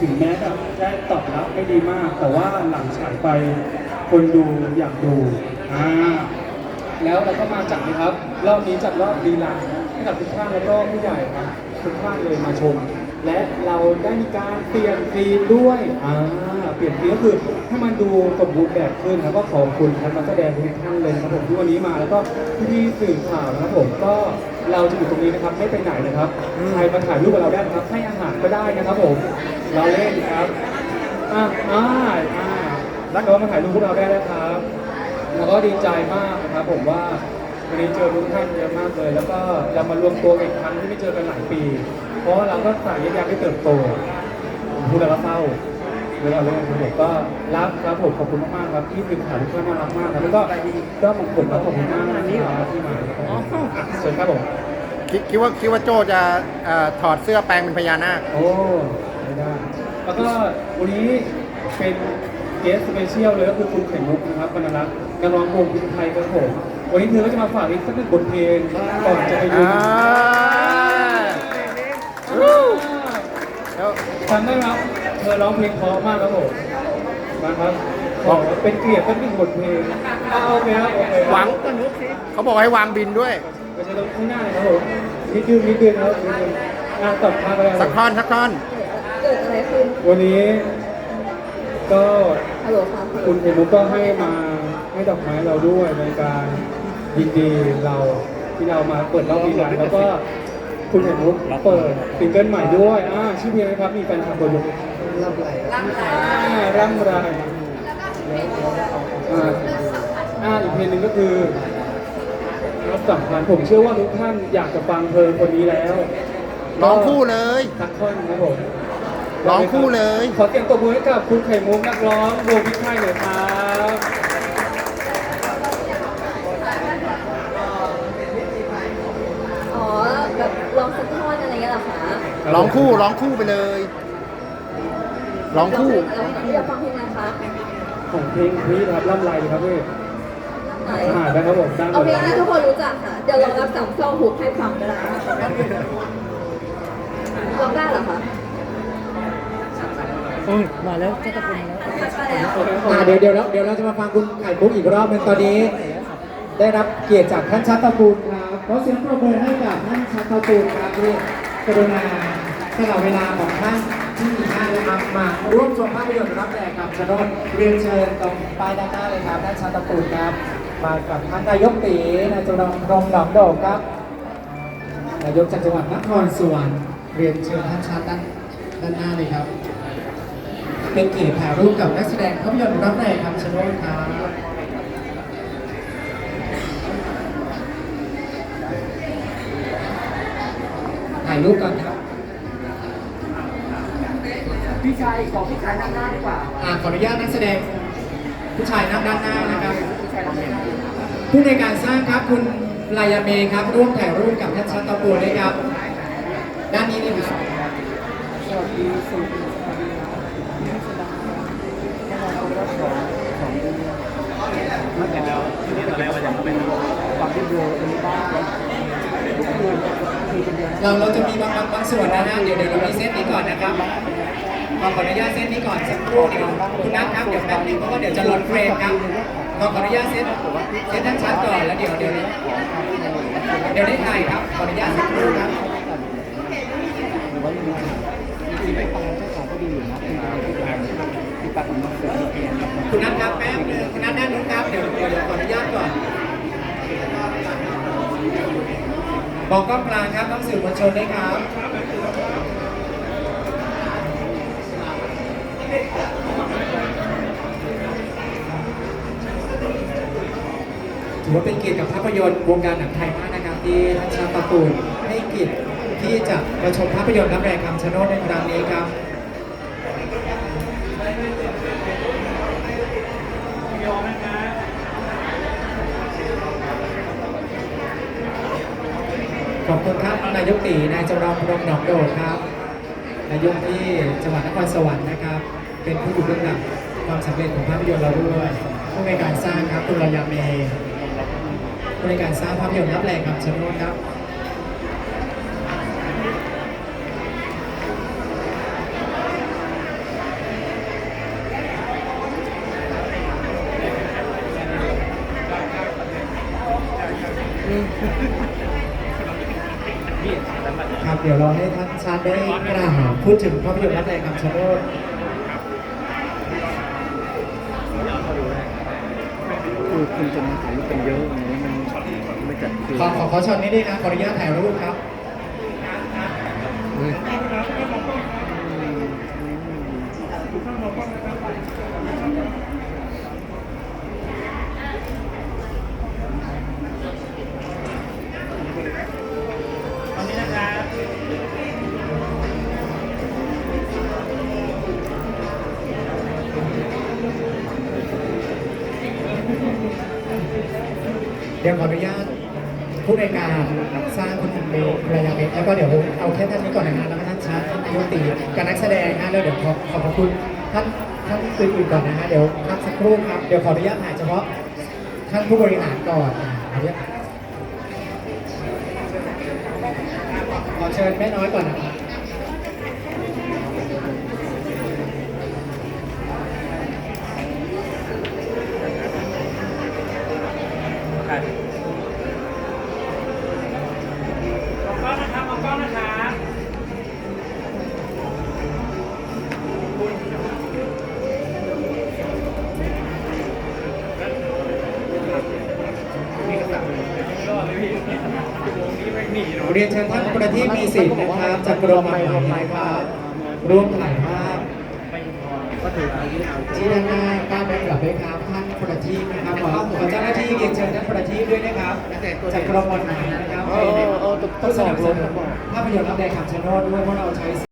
ถึงแม้จะได้ตอบรับไม่ดีมาก แต่ว่าหลังฉายไปคนดูอยากดูอ่าแล้วเราก็มาจัดนะครับ รอบนี้จัดรอบดีลังให้กับทุกท่านแล้วก็ผู้ใหญ่ครับทุกท่านเลยมาชม และเราได้มีการเปลี่ยนธีมด้วย อ่า เปลี่ยนธีมก็คือให้มันดูสมบูรณ์แบบขึ้นแล้วก็ขอบคุณครับนักแสดงทุกท่านเลยนะครับผมที่วันนี้มาแล้วก็พี่ๆสื่อข่าวนะครับผมก็เราจะอยู่ตรงนี้นะครับไม่ไปไหนนะครับใครมาถ่ายรูปกับเราได้นะครับ ให้อาหารก็ได้นะครับผม เราเล่นครับ อ่าอ่าอ่าแล้วก็มาถ่ายรูปพวกเราได้นะครับ แล้วก็ดีใจมากนะครับผมว่าวันนี้เจอทุกท่านเยอะมากเลย แล้วก็เรามารวมตัวกันอีกครั้งที่ไม่เจอกันหลายปี เพราะว่าเราก็ต่างแยกย้ายไปเติบโตพูดแล้วก็เศร้าเวลาเล่นผมก็รักครับผมขอบคุณมากๆครับที่สื่อข่าวทุกท่านน่ารักมากครับแล้วก็ก็มงผมก็ขอบคุณมากนะครับที่มาครับอะเชิญครับผมคิดคิดว่าคิดว่าโจจะเอ่อถอดเสื้อแปลงเป็นพญานาคโอ้ไม่ได้แล้วก็วันนี้เป็นเกสสเปเชียลเลยก็คือคุณไข่มุกนะครับบรรลักษ์นักร้องวงพิมไทยครับผมวันนี้เธอก็จะมาฝากอีกสักหนึ่งบทเพลงก่อนจะไปดูอ่า แล้วจำได้ไหมครับ เธอร้องเพลงเพราะมากครับผมมาครับขอกเป็นเกียรติสักหนึ่งบทเพลงอ่าโอเคครับโอเคครับหวังเขาบอกให้วางบินด้วยไปจอตรงข้างหน้าเลยครับผมนิดนึงนิดนึงครับนิดนึงอะตบมาไปเลยสักท่อนสักท่อนเกิดอะไรขึ้นวันนี้ ก็ฮัลโหลค่ะคุณเอมุกก็ให้มาให้ดอกไม้เราด้วยในการยินดีเราที่เรามาเปิดรอบวีวันแล้วก็ คุณเอมุกเปิดซิงเกิลใหม่ด้วยอ่าชื่อเพลงอะไรครับ มีแฟนคลับตัวยกร่ำไรอ่าร่ำไรอ่าอ่าอีกเพลงหนึ่งก็คือรับสัมพันธ์ผมเชื่อว่าทุกท่านอยากจะฟังเพลงคนนี้แล้วร้องคู่เลยสักท่อนครับผมร้องคู่เลย ขอเสียงตบมือให้กับคุณไข่มุกนักร้องวงพิชัยหน่อยครับ อ๋อ แบบลองสักท่อนอะไรเงี้ยเหรอคะร้องคู่ร้องคู่ไปเลย ร้องคู่เราอยากฟังเพลงอะไรคะของเพลงนี้นะครับล่ำไรครับพี่ไหนอ่าได้ครับผมได้หมเอาดเพลงที่ทุกคนรู้จักค่ะ เดี๋ยวลองรับสามช่องหุกให้ฟังก็ได้ร้องได้เหรอคะมาแล้วเจ้าตะกุนมาแล้วมาแล้วโอเคครับผมอ่าเดี๋ยวเดี๋ยวเราเดี๋ยวเราจะมาฟังคุณไข่มุกอีกรอบหนึงตอนนี้ ได้รับเกียรติจากท่านชัตตะกูลครับขอเสียงปรบมือให้กับท่านชัตตะกูลครับที่กรุณาสละเวลาของท่านที่มีค่านะครับมาร่วมชมภาพยนตร์รับแรงกับชนนเรียนเชิญตรงป้ายด้านหน้าเลยครับท่านชัตตะกูลครับ มากับท่านนายกตีนายจงรงหนองโดกครับนายกจากจังหวัดนครสวรรค์เรียนเชิญท่านชัดด้านด้านหน้าเลยครับ เป็นเกียรติถ่ายรูปกับนักแสดงภาพยนตร์รับแรงคำชะโนดครับ ถ่ายรูปก่อนครับ พี่ชายขอพี่ชายนั่งหน้าดีกว่าอ่าขออนุญาตนักแสดง ผู้ชายนั่งด้านหน้านะครับ พี่ชายนั่งหน้าผู้ในการสร้างครับคุณลายาเมครับ ร่วมถ่ายรูปกับท่านชัดตะปูด้วยครับ ด้านนี้เลยครับสวัสดีสุดสวัสดีนักแสดงเราเราสองสองเดือนมันเห็นแล้วทีนี้ตอนแรกว่าจะเป็นความที่เดียวอันนี้บ้างทุกเดือนคือ เราเราจะมีบางบางบางส่วนนะฮะเดี๋ยวเดี๋ยวเรามีเซตนี้ก่อนนะครับขอขออนุญาตเซตนี้ก่อนสักครู่เดียวคุณนัทครับเดี๋ยวแป๊บนึงเพราะว่าเดี๋ยวจะลดเฟรมครับขอขออนุญาตเซตเซตท่านชัดก่อนแล้วเดี๋ยวเดี๋ยวเดี๋ยวได้ถ่ายครับขออนุญาตสักครู่ครับหรือว่ายังไงที่ไปฟังเจ้าของก็ดีอยู่นะเป็นอะไรที่ทำที่ตัดออกมาเป็นเพียงคุณนัทครับแป๊บนึงคุณนัทด้านนู้นครับเดี๋ยวเดี๋ยวเดี๋ยวขออนุญาตก่อน บอกกล้องกลางครับต้องสื่อมวลชนด้วยครับถือว่าเป็นเกียรติกับภาพยนตร์วงการหนังไทยมากนะครับที่ท่านชาตะกูลให้เกียรติที่จะมาชมภาพยนตร์รับแรงคำชะโนดในครั้งนี้ครับ ขอบคุณครับนายกตีนายจรองพรมหนองโดดครับ นายกที่จังหวัดนครสวรรค์นะครับ เป็นผู้อยู่เบื้องหลังความสำเร็จของภาพยนตร์เราด้วยผู้ในการสร้างครับคุณรายาเมผู้ในการสร้างภาพยนตร์รับแรงกับชะโนนครับ ข ดี๋ยวเราให้ท่านชาติได้กล่าวพูดถึงภาพยนตร์รับแรงคำชะโนดคือคนจะมาถ่ายรูปกันเยอะอย่างนี้มันไม่จัดคิวขอขอขอช็อตนี้ด้วยครับขออนุญาตถ่ายรูปครับเเดี๋ยวขออนุญาตผู้ในการสร้างคุณเมย์ภรรยาเมย์แล้วก็เดี๋ยวเอาแค่ท่านนี้ก่อนนะฮะแล้วก็ท่านชาร์ท่านนายกตีกับนักแสดงนะแล้วเดี๋ยวขอขอบพระคุณท่านท่านอื่นๆก่อนนะฮะเดี๋ยวพักสักครู่ครับเดี๋ยวขออนุญาตถ่ายเฉพาะท่านผู้บริหารก่อนอ่าขออนุญาตขอเชิญแม่น้อยก่อนนะครับ เรียนเชิญท่านประทีปมีสิทธิ์นะครับจากกรมหมายนะครับร่วมถ่ายภาพก็ถือเอาที่เอาที่ด้านหน้าก้าวไปกลับด้วยครับท่านประทีปนะครับขอขอเจ้าหน้าที่เรียนเชิญท่านประทีปด้วยนะครับจากกรมหมายนะครับเออเออเออต้องสนับสนุนภาพยนตร์รับแรงขับชะโนดด้วยเพราะเราใช้